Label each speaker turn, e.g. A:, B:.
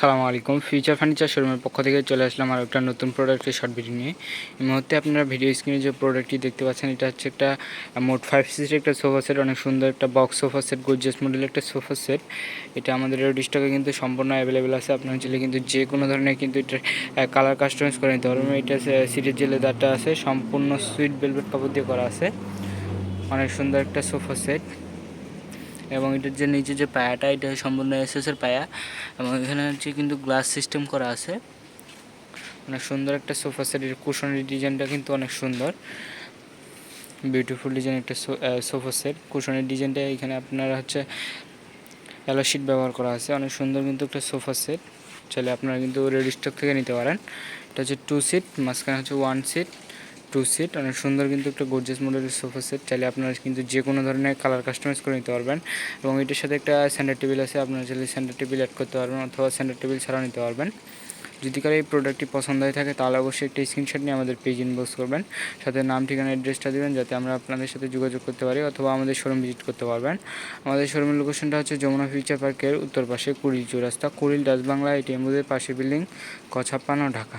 A: সালামু আলাইকুম। Future furniture শোরুমের পক্ষ থেকে চলে আসলাম আর একটা নতুন প্রোডাক্টের শর্ট ভিডিও নিয়ে। এই মুহূর্তে আপনারা ভিডিও স্ক্রিনে যে প্রোডাক্টটি দেখতে পাচ্ছেন, এটা হচ্ছে একটা মোট ফাইভ সিটের একটা সোফা সেট অনেক সুন্দর একটা বক্স সোফা সেট গোর্জিয়াস মডেলের একটা সোফা সেট এটা আমাদের স্টকে কিন্তু সম্পূর্ণ অ্যাভেলেবেল আছে। আপনার চাইলে কিন্তু যে কোনো ধরনের কিন্তু এটা কালার কাস্টমাইজ করে নিতে পারবেন। এটা সিটের যে লেদারটা আছে, সম্পূর্ণ সুইট ভেলভেট কাপড় দিয়ে করা আছে। অনেক সুন্দর একটা সোফা সেট এবং এটার যে নিচে যে পায়াটা, এটা সম্পূর্ণ এসএসের পায়া এবং এখানে হচ্ছে কিন্তু গ্লাস সিস্টেম করা আছে। অনেক সুন্দর একটা সোফা সেটের কুশনের ডিজাইনটা কিন্তু অনেক সুন্দর। বিউটিফুল ডিজাইন একটা সোফা সেট কুশনের ডিজাইনটা এখানে আপনারা হচ্ছে অ্যালো শিট ব্যবহার করা আছে। অনেক সুন্দর কিন্তু একটা সোফা সেট চাইলে আপনারা কিন্তু রেডি স্টক থেকে নিতে পারেন। এটা হচ্ছে টু সিট মাঝখানে হচ্ছে ওয়ান সিট টু সিট অনেক সুন্দর কিন্তু একটা গোর্জেস মডেলের সোফা সেট চাইলে আপনারা কিন্তু যে কোনো ধরনের কালার কাস্টমাইজ করে নিতে পারবেন। এবং এটার সাথে একটা সেন্টার টেবিল আছে, আপনারা চাইলে সেন্টার টেবিল অ্যাড করতে পারবেন অথবা সেন্টার টেবিল ছাড়াও নিতে পারবেন। যদি কারও এই প্রোডাক্টটি পছন্দ হয়ে থাকে, তাহলে অবশ্যই একটা স্ক্রিনশট নিয়ে আমাদের পেজ ইনবক্স করবেন। সাথে নাম, ঠিকানা অ্যাড্রেসটা দেবেন, যাতে আমরা আপনাদের সাথে যোগাযোগ করতে পারি অথবা আমাদের শোরুম ভিজিট করতে পারবেন। আমাদের শোরুমের লোকেশনটা হচ্ছে যমুনা ফিউচার পার্কের উত্তর পাশে কুড়িল চৌরাস্তা, কুড়িল ডাচ বাংলা এটিএমদের পাশে বিল্ডিং ক ছাপ্পান্ন ঢাকা।